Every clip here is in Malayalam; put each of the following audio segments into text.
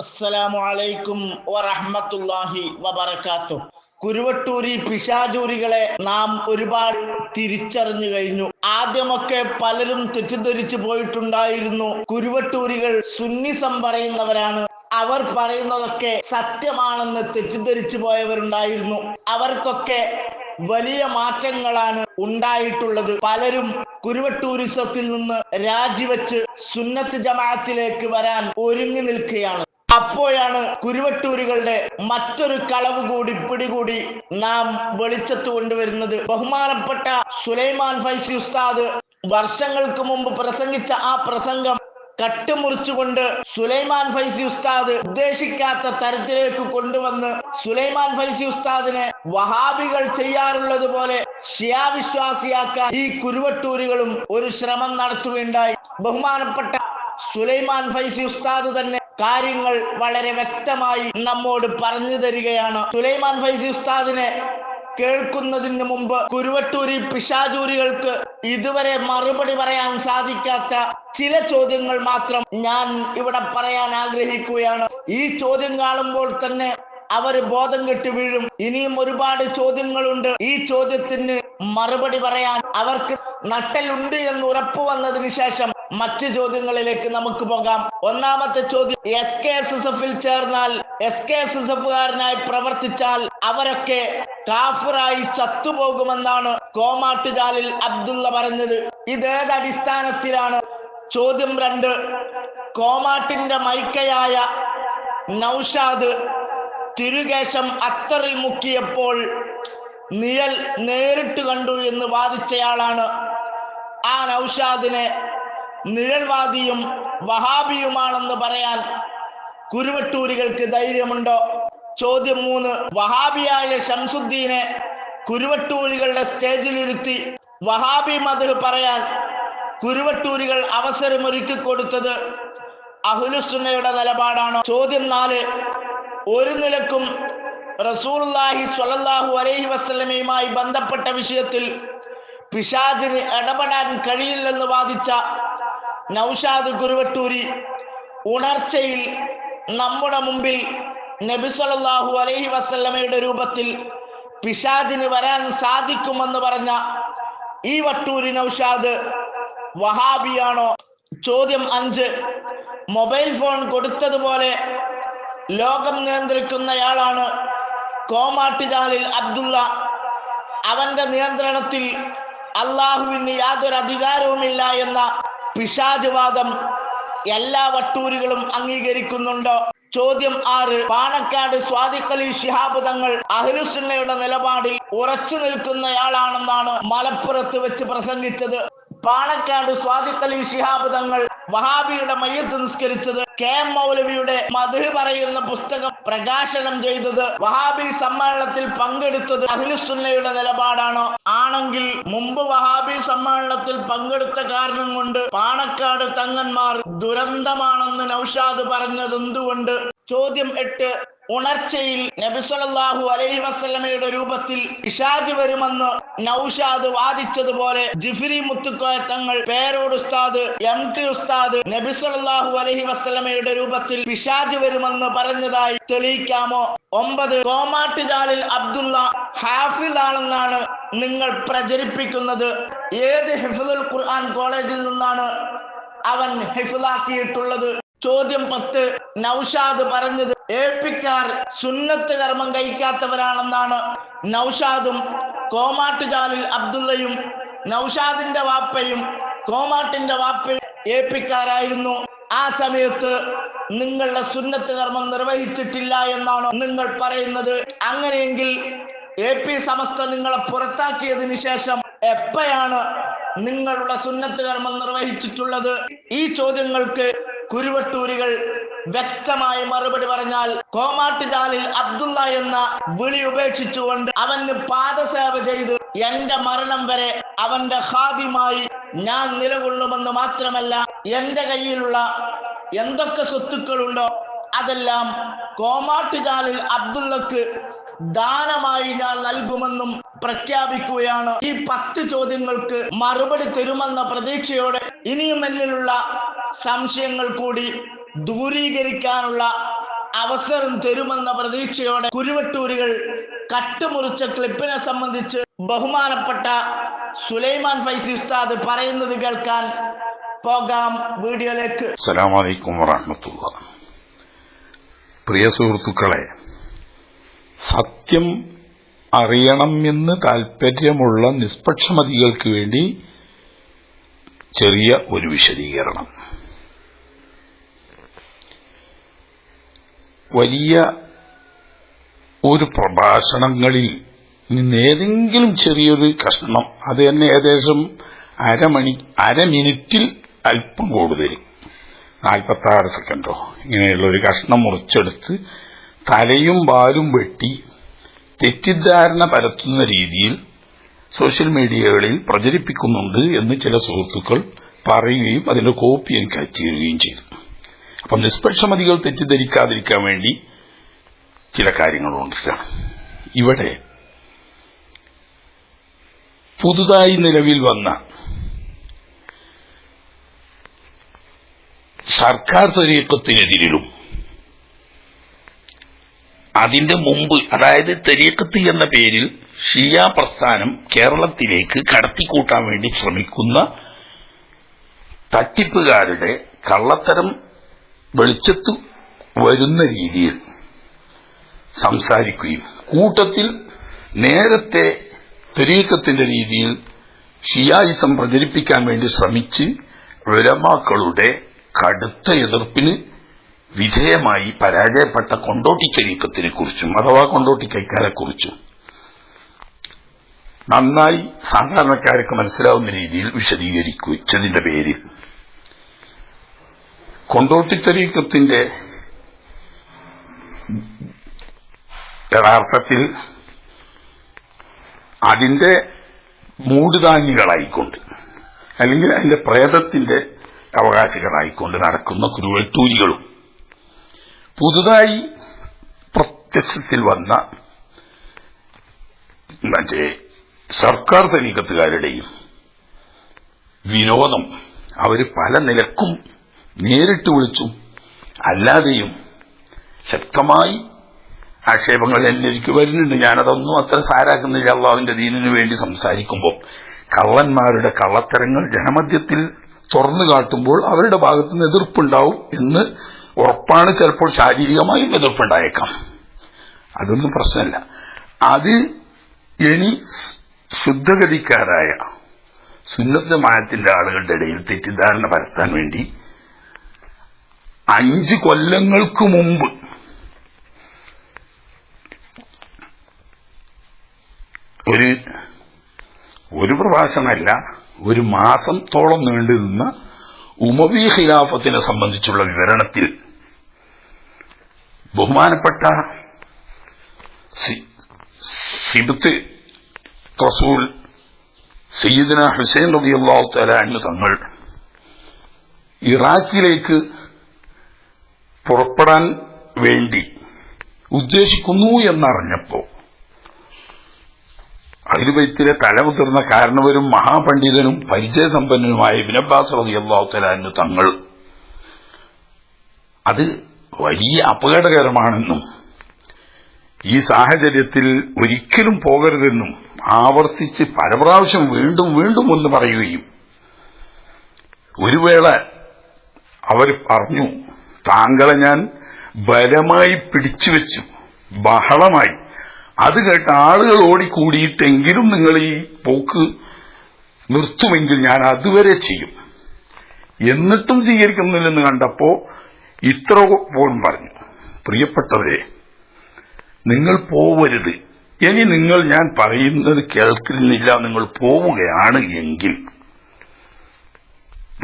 അസ്സലാമു അലൈക്കും വറഹ്മത്തുള്ളാഹി വബർക്കാത്തു കുരുവട്ടൂരി പിശാചൂരികളെ നാം ഒരുപാട് തിരിച്ചറിഞ്ഞു കഴിഞ്ഞു. ആദ്യമൊക്കെ പലരും തെറ്റിദ്ധരിച്ചു പോയിട്ടുണ്ടായിരുന്നു. കുരുവട്ടൂരികൾ സുന്നിസം പറയുന്നവരാണ്. അവർ പറയുന്നതൊക്കെ സത്യമാണെന്ന് തെറ്റിദ്ധരിച്ചു പോയവരുണ്ടായിരുന്നു. അവർക്കൊക്കെ വലിയ മാറ്റങ്ങളാണ് ഉണ്ടായിട്ടുള്ളത്. പലരും കുരുവട്ടൂരിസത്തിൽ നിന്ന് രാജിവെച്ച് സുന്നത്ത് ജമാഅത്തിലേക്ക് വരാൻ ഒരുങ്ങി നിൽക്കുകയാണ്. അപ്പോഴാണ് കുരുവട്ടൂരുകളുടെ മറ്റൊരു കളവ് കൂടി പിടികൂടി നാം വെളിച്ചത്ത് കൊണ്ടുവരുന്നത്. ബഹുമാനപ്പെട്ട സുലൈമാൻ ഫൈസി ഉസ്താദ് വർഷങ്ങൾക്ക് മുമ്പ് പ്രസംഗിച്ച ആ പ്രസംഗം കട്ടുമുറിച്ചുകൊണ്ട് സുലൈമാൻ ഫൈസി ഉസ്താദ് ഉദ്ദേശിക്കാത്ത തരത്തിലേക്ക് കൊണ്ടുവന്ന് സുലൈമാൻ ഫൈസി ഉസ്താദിനെ വഹാബികൾ ചെയ്യാറുള്ളത് പോലെ ഷിയാവിശ്വാസിയാക്കാൻ ഈ കുരുവട്ടൂരുകളും ഒരു ശ്രമം നടത്തുകയുണ്ടായി. ബഹുമാനപ്പെട്ട സുലൈമാൻ ഫൈസി ഉസ്താദ് തന്നെ കാര്യങ്ങൾ വളരെ വ്യക്തമായി നമ്മോട് പറഞ്ഞു തരികയാണ്. സുലൈമാൻ ഫൈസി ഉസ്താദിനെ കേൾക്കുന്നതിന് മുമ്പ് കുരുവട്ടൂരി പിശാചൂരികൾക്ക് ഇതുവരെ മറുപടി പറയാൻ സാധിക്കാത്ത ചില ചോദ്യങ്ങൾ മാത്രം ഞാൻ ഇവിടെ പറയാൻ ആഗ്രഹിക്കുകയാണ്. ഈ ചോദ്യം കാണുമ്പോൾ തന്നെ അവർ ബോധം കെട്ടി വീഴും. ഇനിയും ഒരുപാട് ചോദ്യങ്ങളുണ്ട്. ഈ ചോദ്യത്തിന് മറുപടി പറയാൻ അവർക്ക് നട്ടലുണ്ട് എന്ന് ഉറപ്പു വന്നതിന് ശേഷം മറ്റു ചോദ്യങ്ങളിലേക്ക് നമുക്ക് പോകാം. ഒന്നാമത്തെ ചോദ്യം എസ് കെ എസ് എസ് എഫിൽ ചേർന്നാൽ എസ് കെ എസ് എസ് എഫുകാരനായി പ്രവർത്തിച്ചാൽ അവരൊക്കെ കാഫറായി ചത്തുപോകുമെന്നാണ് കോമാട്ടുകാലിൽ അബ്ദുള്ള പറഞ്ഞത്. ഇതേത് അടിസ്ഥാനത്തിലാണ്? ചോദ്യം രണ്ട് കോമാട്ടിന്റെ മൈക്കയായ നൗഷാദ് തിരുകേശം അത്തറിൽ മുക്കിയപ്പോൾ നിഴൽ നേരിട്ട് കണ്ടു എന്ന് വാദിച്ചയാളാണ് ആ നൗഷാദിനെ നിഴൽവാദിയും വഹാബിയുമാണെന്ന് പറയാൻ കുരുവട്ടൂരികൾക്ക് ധൈര്യമുണ്ടോ? ചോദ്യം മൂന്ന്. വഹാബിയായ ഷംസുദ്ദീനെ കുരുവട്ടൂരികളുടെ സ്റ്റേജിലിരുത്തി വഹാബി മത് പറയാൻ കുരുവട്ടൂരികൾ അവസരമൊരുക്കി കൊടുത്തത് അഹുലുസുന്നയുടെ നിലപാടാണോ? ചോദ്യം നാല്. ഒരു നിലക്കും റസൂർലാഹി സ്വല്ലല്ലാഹു അലൈഹി വസ്ലമയുമായി ബന്ധപ്പെട്ട വിഷയത്തിൽ പിശാദിന് ഇടപെടാൻ കഴിയില്ലെന്ന് വാദിച്ച നൗഷാദ് ഗുരുവട്ടൂരി ഉണർച്ചയിൽ നമ്മുടെ മുമ്പിൽ നബി സല്ലല്ലാഹു അലൈഹി വസല്ലമയുടെ രൂപത്തിൽ പിശാദിന് വരാൻ സാധിക്കുമെന്ന് പറഞ്ഞ ഈ വട്ടൂരി നൗഷാദ് വഹാബിയാണോ? ചോദ്യം അഞ്ച്. മൊബൈൽ ഫോൺ കൊടുത്തതുപോലെ ലോകം നിയന്ത്രിക്കുന്നയാളാണ് കോമാട്ടുചാലിൽ അബ്ദുള്ള. അവന്റെ നിയന്ത്രണത്തിൽ അള്ളാഹുവിന് യാതൊരു അധികാരവുമില്ല എന്ന പിശാചുവാദം എല്ലാ വട്ടൂരുകളും അംഗീകരിക്കുന്നുണ്ടോ? ചോദ്യം ആറ്. പാണക്കാട് സ്വാദിഖലി ശിഹാബ് തങ്ങൾ അഹ്ലുസുന്നയുടെ നിലപാടിൽ ഉറച്ചു നിൽക്കുന്നയാളാണെന്നാണ് മലപ്പുറത്ത് വെച്ച് പ്രസംഗിച്ചത്. പാണക്കാട് സ്വാദിഖലി ശിഹാബ് തങ്ങൾ വഹാബിയുടെ മയ്യത്ത് നിസ്കരിച്ചത് കെ എം മൗലവിയുടെ മധു പറയുന്ന പുസ്തകം പ്രകാശനം ചെയ്തത് വഹാബി സമ്മേളനത്തിൽ പങ്കെടുത്തത് അഹ്ലുസുന്നയുടെ നിലപാടാണോ? ആണെങ്കിൽ മുമ്പ് വഹാബി സമ്മേളനത്തിൽ പങ്കെടുത്ത കാരണം കൊണ്ട് പാണക്കാട് തങ്ങന്മാർ ദുരന്തമാണെന്ന് നൌഷാദ് പറഞ്ഞത് എന്തുകൊണ്ട് ചോദ്യം എട്ട്. ഉണർച്ചയിൽ നബിസ്വലാഹു അലൈഹി വസ്ലമയുടെ രൂപത്തിൽ ഇഷാജ് വരുമെന്ന് നൌഷാദ് വാദിച്ചതുപോലെ ജിഫിരി മുത്തുക്കോയ തങ്ങൾ പേരോട് ഉസ്താദ് എം ടി ഉസ്താദ് നബിസ്വലാഹു അലൈഹി വസ്ലമയുടെ രൂപത്തിൽ പിഷാജ് വരുമെന്ന് പറഞ്ഞതായി തെളിയിക്കാമോ? ഒമ്പത് കോമാട്ടുചാലിൽ അബ്ദുള്ള ഹാഫിൽ ആണെന്നാണ് നിങ്ങൾ പ്രചരിപ്പിക്കുന്നത്. ഏത് ഹിഫുൽ ഖുർആൻ കോളേജിൽ നിന്നാണ് അവൻ ഹിഫിലാക്കിയിട്ടുള്ളത് ചോദ്യം പത്ത് നൌഷാദ് പറഞ്ഞത് ഏൽപ്പിക്കാർ സുന്നത്ത് കർമ്മം കഴിക്കാത്തവരാണെന്നാണ് നൌഷാദും കോമാട്ടുചാലിൽ അബ്ദുള്ളയും നൌഷാദിന്റെ വാപ്പയും കോമാട്ടിന്റെ വാപ്പയും ഏൽപ്പിക്കാരായിരുന്നു. ആ സമയത്ത് നിങ്ങളുടെ സുന്നത്ത് കർമ്മം നിർവഹിച്ചിട്ടില്ല എന്നാണ് നിങ്ങൾ പറയുന്നത്. അങ്ങനെയെങ്കിൽ എ പി സമസ്ത നിങ്ങളെ പുറത്താക്കിയതിനു ശേഷം എപ്പോഴാണ് നിങ്ങളുടെ സുന്നത്ത് കർമ്മം നിർവഹിച്ചിട്ടുള്ളത്? ഈ ചോദ്യങ്ങൾക്ക് കുരുവട്ടൂരികൾ വ്യക്തമായി മറുപടി പറഞ്ഞാൽ കോമാട്ടുചാലിൽ അബ്ദുള്ള എന്ന വിളി ഉപേക്ഷിച്ചുകൊണ്ട് അവന് പാദസേവ ചെയ്ത് എന്റെ മരണം വരെ അവന്റെ ഹാദിമായി ഞാൻ നിലകൊള്ളുമെന്ന് മാത്രമല്ല എന്റെ കയ്യിലുള്ള എന്തൊക്കെ സ്വത്തുക്കളുണ്ടോ അതെല്ലാം കോമാട്ടുചാലിൽ അബ്ദുള്ളക്ക് ദാനമായി ഞാൻ നൽകുമെന്നും പ്രഖ്യാപിക്കുകയാണ്. ഈ പത്ത് ചോദ്യങ്ങൾക്ക് മറുപടി തരുമെന്ന പ്രതീക്ഷയോടെ ഇനിയും എന്നിലുള്ള സംശയങ്ങൾ കൂടി ദൂരീകരിക്കാനുള്ള അവസരം തരുമെന്ന പ്രതീക്ഷയോടെ കുരുവട്ടൂരുകൾ കട്ടുമുറിച്ച ക്ലിപ്പിനെ സംബന്ധിച്ച് ബഹുമാനപ്പെട്ട സുലൈമാൻ ഫൈസി ഉസ്താദ് പറയുന്നത് കേൾക്കാൻ പോകാം വീഡിയോയിലേക്ക്. സലാമലൈക്കും വറഹമത്തുള്ള. പ്രിയ സുഹൃത്തുക്കളെ സത്യം അറിയണം എന്ന് താല്പര്യമുള്ള നിഷ്പക്ഷമതികൾക്ക് വേണ്ടി ചെറിയ ഒരു വിശദീകരണം. വലിയ ഒരു പ്രഭാഷണങ്ങളിൽ നിന്ന് ഏതെങ്കിലും ചെറിയൊരു കഷ്ണം അത് തന്നെ ഏകദേശം അരമണി അര മിനിറ്റിൽ അല്പം കൂടുതൽ. നാൽപ്പത്തി ആറ് സെക്കൻഡോ ഇങ്ങനെയുള്ള ഒരു കഷ്ണം മുറിച്ചെടുത്ത് തലയും വാലും വെട്ടി തെറ്റിദ്ധാരണ പരത്തുന്ന രീതിയിൽ സോഷ്യൽ മീഡിയകളിൽ പ്രചരിപ്പിക്കുന്നുണ്ട് എന്ന് ചില സുഹൃത്തുക്കൾ പറയുകയും അതിന്റെ കോപ്പി എനിക്ക് അയച്ചു ചെയ്തു. അപ്പം നിഷ്പക്ഷമതികൾ തെറ്റിദ്ധരിക്കാതിരിക്കാൻ വേണ്ടി ചില കാര്യങ്ങൾ കൊണ്ടിട്ടാണ് ഇവിടെ പുതുതായി നിലവിൽ വന്ന സർക്കാർ തെരീക്കത്തിനെതിരിലും അതിന്റെ മുമ്പ് അതായത് തെരീക്കത്ത് എന്ന പേരിൽ ഷിയ പ്രസ്ഥാനം കേരളത്തിലേക്ക് കടത്തിക്കൂട്ടാൻ വേണ്ടി ശ്രമിക്കുന്ന തട്ടിപ്പുകാരുടെ കള്ളത്തരം വെളിച്ചത്ത് വരുന്ന രീതിയിൽ സംസാരിക്കുകയും കൂട്ടത്തിൽ നേരത്തെ തെരീക്കത്തിന്റെ രീതിയിൽ ഷിയായിസം പ്രചരിപ്പിക്കാൻ വേണ്ടി ശ്രമിച്ച് ഉലമാക്കളുടെ കടുത്ത എതിർപ്പിന് വിധേയമായി പരാജയപ്പെട്ട കൊണ്ടോട്ടി തെരീക്കത്തിനെ കുറിച്ചും അഥവാ കൊണ്ടോട്ടി കൈക്കാരെ കുറിച്ചും നന്നായി സാധാരണക്കാർക്ക് മനസ്സിലാവുന്ന രീതിയിൽ വിശദീകരിച്ചതിന്റെ പേരിൽ കൊണ്ടോട്ടി തരീക്കത്തിന്റെ യഥാർത്ഥത്തിൽ അതിന്റെ മൂടുതാങ്ങികളായിക്കൊണ്ട് അല്ലെങ്കിൽ അതിന്റെ പ്രേതത്തിന്റെ അവകാശികളായിക്കൊണ്ട് നടക്കുന്ന കുരുവട്ടൂരികളും പുതുതായി പ്രത്യക്ഷത്തിൽ വന്ന മറ്റേ സർക്കാർ തരീക്കത്തുകാരുടെയും വിനോദം അവർ പല നിലക്കും നേരിട്ട് വിളിച്ചും. അല്ലാതെയും ശക്തമായി ആക്ഷേപങ്ങൾ എന്നിലേക്ക് വരുന്നുണ്ട്. ഞാനതൊന്നും അത്ര സാരാക്കുന്നില്ല. അള്ളാഹുവിന്റെ ദീനിനു വേണ്ടി സംസാരിക്കുമ്പോൾ കള്ളന്മാരുടെ കള്ളത്തരങ്ങൾ ജനമധ്യത്തിൽ തുറന്നു കാട്ടുമ്പോൾ അവരുടെ ഭാഗത്ത് നിന്ന് എതിർപ്പുണ്ടാവും എന്ന് ഉറപ്പാണ് ചിലപ്പോൾ ശാരീരികമായും എതിർപ്പുണ്ടായേക്കാം. അതൊന്നും പ്രശ്നമല്ല. അത് ഇനി ശുദ്ധഗതിക്കാരായ സുന്നത്തമായത്തിന്റെ ആളുകളുടെ ഇടയിൽ തെറ്റിദ്ധാരണ പരത്താൻ വേണ്ടി അഞ്ച് കൊല്ലങ്ങൾക്ക് മുമ്പ്. ഒരു ഒരു പ്രഭാഷണമല്ല ഒരു മാസത്തോളം നീണ്ടു നിന്ന ഉമവി ഖിലാഫത്തിനെ സംബന്ധിച്ചുള്ള വിവരണത്തിൽ ബഹുമാനപ്പെട്ട സിബത്ത് റസൂൽ സയ്യിദിന ഹുസൈൻ റബിയുള്ള തലാന് തങ്ങൾ ഇറാഖിലേക്ക് പുറപ്പെടാൻ വേണ്ടി ഉദ്ദേശിക്കുന്നു എന്നറിഞ്ഞപ്പോ അതിരുവൈത്തിലെ തലമുതിർന്ന കാരണവരും മഹാപണ്ഡിതനും പരിചയസമ്പന്നനുമായ വിനബാസ് റബി അള്ളാഹു തലാന് തങ്ങൾ അത് വലിയ അപകടകരമാണെന്നും ഈ സാഹചര്യത്തിൽ ഒരിക്കലും പോകരുതെന്നും ആവർത്തിച്ച് പലപ്രാവശ്യം വീണ്ടും വീണ്ടും ഒന്ന് പറയുകയും ഒരു വേള അവർ പറഞ്ഞു താങ്കളെ ഞാൻ ബലമായി പിടിച്ചുവെച്ചു. ബഹളമായി. അത് കേട്ട് ആളുകൾ ഓടിക്കൂടിയിട്ടെങ്കിലും നിങ്ങൾ ഈ പോക്ക് നിർത്തുമെങ്കിൽ ഞാൻ അതുവരെ ചെയ്യും. എന്നിട്ടും സ്വീകരിക്കുന്നില്ലെന്ന് കണ്ടപ്പോ ഇത്ര പോലും പറഞ്ഞു. പ്രിയപ്പെട്ടവരെ നിങ്ങൾ പോവരുത്. ഇനി നിങ്ങൾ ഞാൻ പറയുന്നത് കേൾക്കുന്നില്ല നിങ്ങൾ പോവുകയാണ് എങ്കിൽ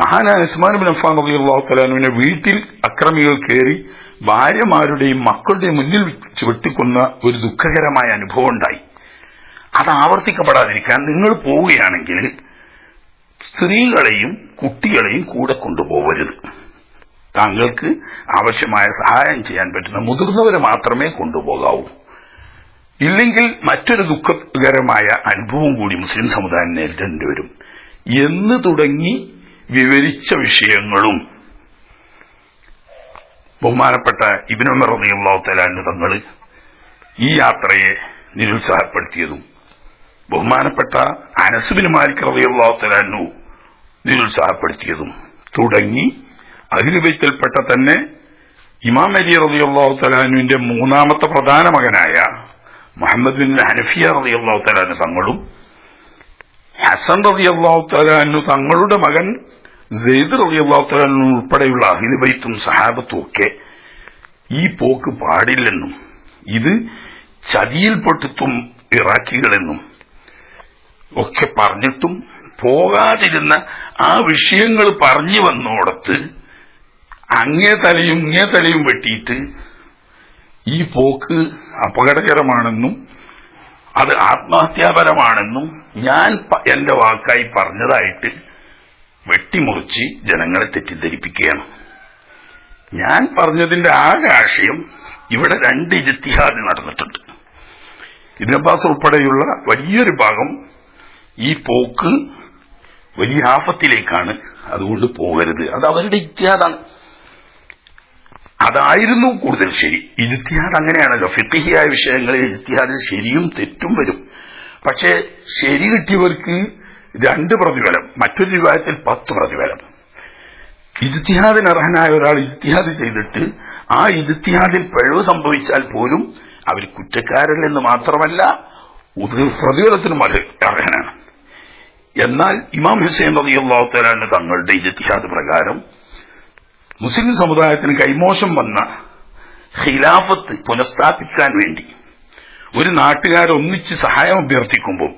മഹാനായ ഉസ്മാൻ ബിൻ അഫാൻ അള്ളാഹു തആലാനുവിനെ വീട്ടിൽ അക്രമികൾ കയറി ഭാര്യമാരുടെയും മക്കളുടെയും മുന്നിൽ വെച്ച് വെട്ടിക്കൊന്ന ഒരു ദുഃഖകരമായ അനുഭവം ഉണ്ടായി. അത് ആവർത്തിക്കപ്പെടാതിരിക്കാൻ നിങ്ങൾ പോവുകയാണെങ്കിൽ സ്ത്രീകളെയും കുട്ടികളെയും കൂടെ കൊണ്ടുപോകരുത് താങ്കൾക്ക് ആവശ്യമായ സഹായം ചെയ്യാൻ പറ്റുന്ന മുതിർന്നവരെ മാത്രമേ കൊണ്ടുപോകാവൂ. ഇല്ലെങ്കിൽ മറ്റൊരു ദുഃഖകരമായ അനുഭവം കൂടി മുസ്ലിം സമുദായം നേരിടേണ്ടി വരും. എന്ന് തുടങ്ങി വിവരിച്ച വിഷയങ്ങളും ബഹുമാനപ്പെട്ട ഇബിനുമർ റളിയല്ലാഹു തആല തങ്ങൾ ഈ യാത്രയെ നിരുത്സാഹപ്പെടുത്തിയതും ബഹുമാനപ്പെട്ട അനസുബിന് മാലിക് തആല നിരുത്സാഹപ്പെടുത്തിയതും തുടങ്ങി അഖിലുബൈത്തിൽപ്പെട്ട തന്നെ ഇമാം അലി റളിയല്ലാഹു തലാനുവിന്റെ മൂന്നാമത്തെ പ്രധാന മകനായ മുഹമ്മദ് ബിൻ ഹനഫിയ റളിയല്ലാഹു തആലാനു തങ്ങളും ഹസൻ റബി അള്ളാഹു തലാനു തങ്ങളുടെ മകൻ സെയ്ദ് അള്ളാഹു തലാനു ഉൾപ്പെടെയുള്ള അഖിലുബൈത്തും സഹാബത്തും ഒക്കെ ഈ പോക്ക് പാടില്ലെന്നും ഇത് ചതിയിൽപ്പെട്ടുത്തും ഇറാഖികളെന്നും ഒക്കെ പറഞ്ഞിട്ടും പോകാതിരുന്ന ആ വിഷയങ്ങൾ പറഞ്ഞു വന്നോടത്ത് അങ്ങേ തലയും ഇങ്ങേ തലയും വെട്ടിയിട്ട് ഈ പോക്ക് അപകടകരമാണെന്നും അത് ആത്മഹത്യാപരമാണെന്നും ഞാൻ എന്റെ വാക്കായി പറഞ്ഞതായിട്ട് വെട്ടിമുറിച്ച് ജനങ്ങളെ തെറ്റിദ്ധരിപ്പിക്കുകയാണ്. ഞാൻ പറഞ്ഞതിന്റെ ആകെ ആശയം ഇവിടെ രണ്ട് ഇജത്തിഹാദ് നടന്നിട്ടുണ്ട്. ഇബ്ൻ അബ്ബാസ് ഉൾപ്പെടെയുള്ള വലിയൊരു ഭാഗം ഈ പോക്ക് വലിയ ആഫത്തിലേക്കാണ് അതുകൊണ്ട് പോകരുത്. അത് അവരുടെ ഇത്യാദാണ് അതായിരുന്നു കൂടുതൽ ശരി. ഇജിത്തിഹാദ് അങ്ങനെയാണല്ലോ. ഫിത്തിഹിയായ വിഷയങ്ങളിൽ ഇജിത്തിഹാദിൽ ശരിയും തെറ്റും വരും. പക്ഷേ ശരി കിട്ടിയവർക്ക് രണ്ട് പ്രതിഫലം മറ്റൊരു വിവാഹത്തിൽ പത്ത് പ്രതിഫലം. ഇജിത്തിഹാദിന് അർഹനായ ഒരാൾ ഇജിത്തിഹാദ് ചെയ്തിട്ട് ആ ഇജിത്തിഹാദിൽ പിഴവ് സംഭവിച്ചാൽ പോലും അവർ കുറ്റക്കാരല്ലെന്ന് മാത്രമല്ല ഒരു പ്രതിഫലത്തിനും അർഹനാണ്. എന്നാൽ ഇമാം ഹുസൈൻ റബിയുള്ള തങ്ങളുടെ ഇജിത്തിഹാദ് പ്രകാരം മുസ്ലിം സമുദായത്തിന് കൈമോശം വന്ന ഖിലാഫത്ത് പുനഃസ്ഥാപിക്കാൻ വേണ്ടി ഒരു നാട്ടുകാരൊന്നിച്ച് സഹായം അഭ്യർത്ഥിക്കുമ്പോൾ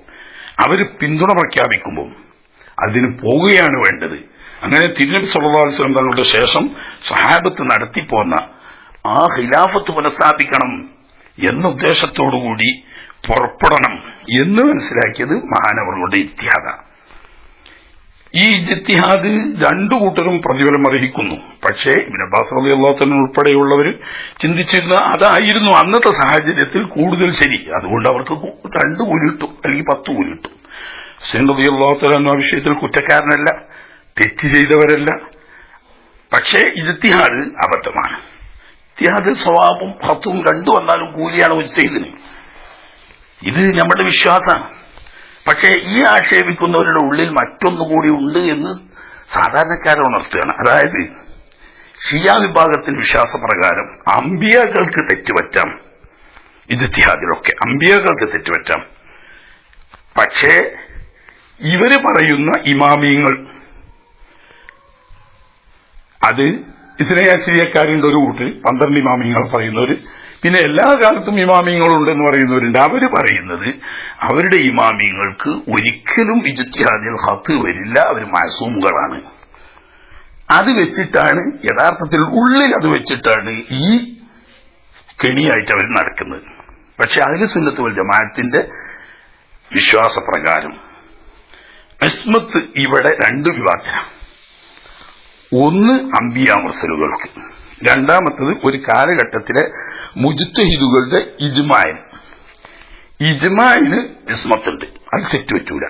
അവർ പിന്തുണ പ്രഖ്യാപിക്കുമ്പോൾ അതിന് പോവുകയാണ് വേണ്ടത്. അങ്ങനെ തിരുനബി വസല്ലം തങ്ങളുടെ ശേഷം സഹാബത്ത് നടത്തിപ്പോന്ന ആ ഖിലാഫത്ത് പുനഃസ്ഥാപിക്കണം എന്ന ഉദ്ദേശത്തോടുകൂടി പുറപ്പെടണം എന്ന് മനസ്സിലാക്കിയത് മഹാനവറുകളുടെ ഇത്യാദാണ് ഈ ഇജ്തിഹാദ് രണ്ടു കൂട്ടരും പ്രതിഫലം അർഹിക്കുന്നു. പക്ഷേ ഇബിൻ അബ്ബാസ് അലി അള്ളാഹത്തൻ ഉൾപ്പെടെയുള്ളവർ ചിന്തിച്ചിരുന്ന അതായിരുന്നു അന്നത്തെ സാഹചര്യത്തിൽ കൂടുതൽ ശരി. അതുകൊണ്ട് അവർക്ക് രണ്ടു രണ്ട് കൂലി കിട്ടും അല്ലെങ്കിൽ പത്ത് കൂലി കിട്ടും ഹുസൈൻ റബി അള്ളാഹത്തലാൻ ആ വിഷയത്തിൽ കുറ്റക്കാരനല്ല തെറ്റ് ചെയ്തവരല്ല. പക്ഷേ ഇജ്തിഹാദ് അബദ്ധമാണ്. ഇജ്തിഹാദ് സ്വഭാവവും ഭത്തും രണ്ടു വന്നാലും കൂലിയാണ് ഉച്ചയിതിന് ഇത് നമ്മുടെ വിശ്വാസമാണ്. പക്ഷേ ഈ ആക്ഷേപിക്കുന്നവരുടെ ഉള്ളിൽ മറ്റൊന്നുകൂടി ഉണ്ട് എന്ന് സാധാരണക്കാരെ ഉണർത്തുകയാണ്. അതായത് ഷിയ വിഭാഗത്തിന്റെ വിശ്വാസപ്രകാരം അമ്പിയകൾക്ക് തെറ്റുപറ്റാം. ഇജ്തിഹാദിലൊക്കെ അമ്പിയകൾക്ക് തെറ്റുപറ്റാം. പക്ഷേ ഇവർ പറയുന്ന ഇമാമിയങ്ങൾ അത് ഇസ്രയാശ്രീയക്കാരുണ്ട് ഒരു കൂട്ട് പന്ത്രണ്ട് ഇമാമിയങ്ങൾ പറയുന്നവര് പിന്നെ എല്ലാ കാലത്തും ഇമാമിങ്ങളുണ്ടെന്ന് പറയുന്നവരുണ്ട്. അവർ പറയുന്നത് അവരുടെ ഇമാമിയങ്ങൾക്ക് ഒരിക്കലും ഇജത്തിഹാദിൽ ഹത്ത് വരില്ല. അവർ മാസൂമുകളാണ്. അത് വെച്ചിട്ടാണ് യഥാർത്ഥത്തിൽ ഉള്ളിൽ അത് വെച്ചിട്ടാണ് ഈ കെണിയായിട്ട് അവർ നടക്കുന്നത്. പക്ഷെ അതിൽ സുന്നത്ത് വൽ ജമാഅത്തിന്റെ വിശ്വാസപ്രകാരം അസ്മത്ത് ഇവിടെ രണ്ട് വിവാദത്തിലാണ് ഒന്ന് അമ്പിയ മുർസലുകൾക്ക്. രണ്ടാമത്തത് ഒരു കാലഘട്ടത്തിലെ മുജിത്തഹിദുകളുടെ ഇജ്മായൻ. ഇജ്മായിന് ഇസ്മത്തുണ്ട്. അത് തെറ്റുപറ്റൂല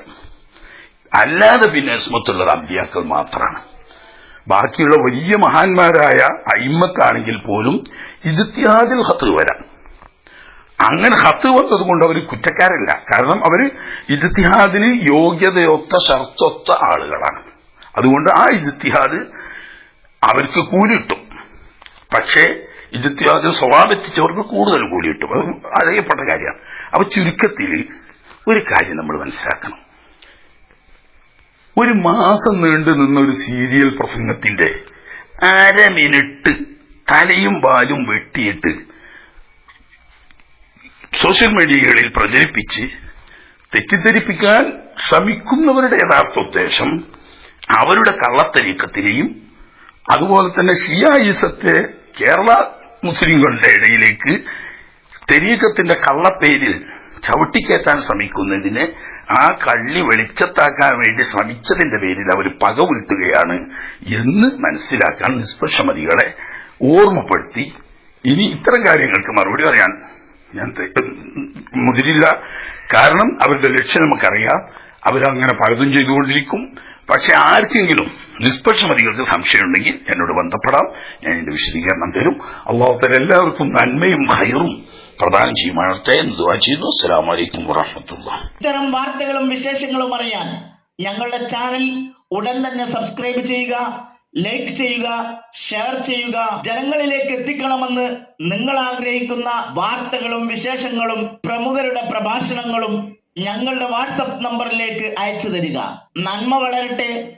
അല്ലാതെ പിന്നെ ഇസ്മത്തുള്ളത് അമ്പിയാക്കൾ മാത്രമാണ് ബാക്കിയുള്ള വലിയ മഹാന്മാരായ അയിമ്മത്താണെങ്കിൽ പോലും ഇജിത്യാദിൽ ഹത്ത് വരാം. അങ്ങനെ ഹത്ത് വന്നത് കൊണ്ട് അവർ കുറ്റക്കാരല്ല. കാരണം അവർ ഇജ്തിഹാദിന് യോഗ്യതയൊത്ത ഷർത്തൊത്ത ആളുകളാണ്. അതുകൊണ്ട് ആ ഇജ്തിഹാദ് അവർക്ക് കൂലി കിട്ടും പക്ഷേ ഇജ്തിഹാദ് സ്വഭാവെത്തിച്ചവർക്ക് കൂടുതൽ കൂടി കിട്ടും അത് അറിയപ്പെട്ട കാര്യമാണ്. അപ്പൊ ചുരുക്കത്തിൽ ഒരു കാര്യം നമ്മൾ മനസ്സിലാക്കണം. ഒരു മാസം നീണ്ടു നിന്ന ഒരു സീരിയൽ പ്രസംഗത്തിന്റെ അര മിനിറ്റ് തലയും വാലും വെട്ടിയിട്ട് സോഷ്യൽ മീഡിയകളിൽ പ്രചരിപ്പിച്ച് തെറ്റിദ്ധരിപ്പിക്കാൻ ശ്രമിക്കുന്നവരുടെ യഥാർത്ഥ ഉദ്ദേശം അവരുടെ കള്ളത്തരീക്കത്തിനെയും അതുപോലെ തന്നെ ഷിയായിസത്തെ കേരള മുസ്ലിങ്ങളുടെ ഇടയിലേക്ക് തെരീക്കത്തിന്റെ കള്ളപ്പേരിൽ ചവിട്ടിക്കയറ്റാൻ ശ്രമിക്കുന്നതിന് ആ കള്ളി വെളിച്ചത്താക്കാൻ വേണ്ടി ശ്രമിച്ചതിന്റെ പേരിൽ അവർ പക വീട്ടുകയാണ് എന്ന് മനസ്സിലാക്കാൻ നിഷ്പക്ഷമതികളെ ഓർമ്മപ്പെടുത്തി. ഇനി ഇത്തരം കാര്യങ്ങൾക്ക് മറുപടി പറയാൻ ഞാൻ മുതിരില്ല. കാരണം അവരുടെ ലക്ഷ്യം നമുക്കറിയാം. അവരങ്ങനെ പലതും ചെയ്തുകൊണ്ടിരിക്കും. പക്ഷെ ആർക്കെങ്കിലും നിഷ്പക്ഷമതികൾക്ക് സംശയമുണ്ടെങ്കിൽ എന്നോട് ബന്ധപ്പെടാം. ഞാൻ എന്റെ വിശദീകരണം തരും. അള്ളാഹുത്തല എല്ലാവർക്കും നന്മയും ഹൈറും പ്രദാനം ചെയ്യുമാറട്ടെ എന്ന് ദുവാ ചെയ്യുന്നു. അസ്സാം വലൈക്കും വറഹമത്തുള്ള ഇത്തരം വാർത്തകളും വിശേഷങ്ങളും അറിയാൻ ഞങ്ങളുടെ ചാനൽ ഉടൻ തന്നെ സബ്സ്ക്രൈബ് ചെയ്യുക ലൈക്ക് ചെയ്യുക ഷെയർ ചെയ്യുക. ജനങ്ങളിലേക്ക് എത്തിക്കണമെന്ന് നിങ്ങൾ ആഗ്രഹിക്കുന്ന വാർത്തകളും വിശേഷങ്ങളും പ്രമുഖരുടെ പ്രഭാഷണങ്ങളും ഞങ്ങളുടെ വാട്സപ്പ് നമ്പറിലേക്ക് അയച്ചു തരിക. നന്മ വളരട്ടെ.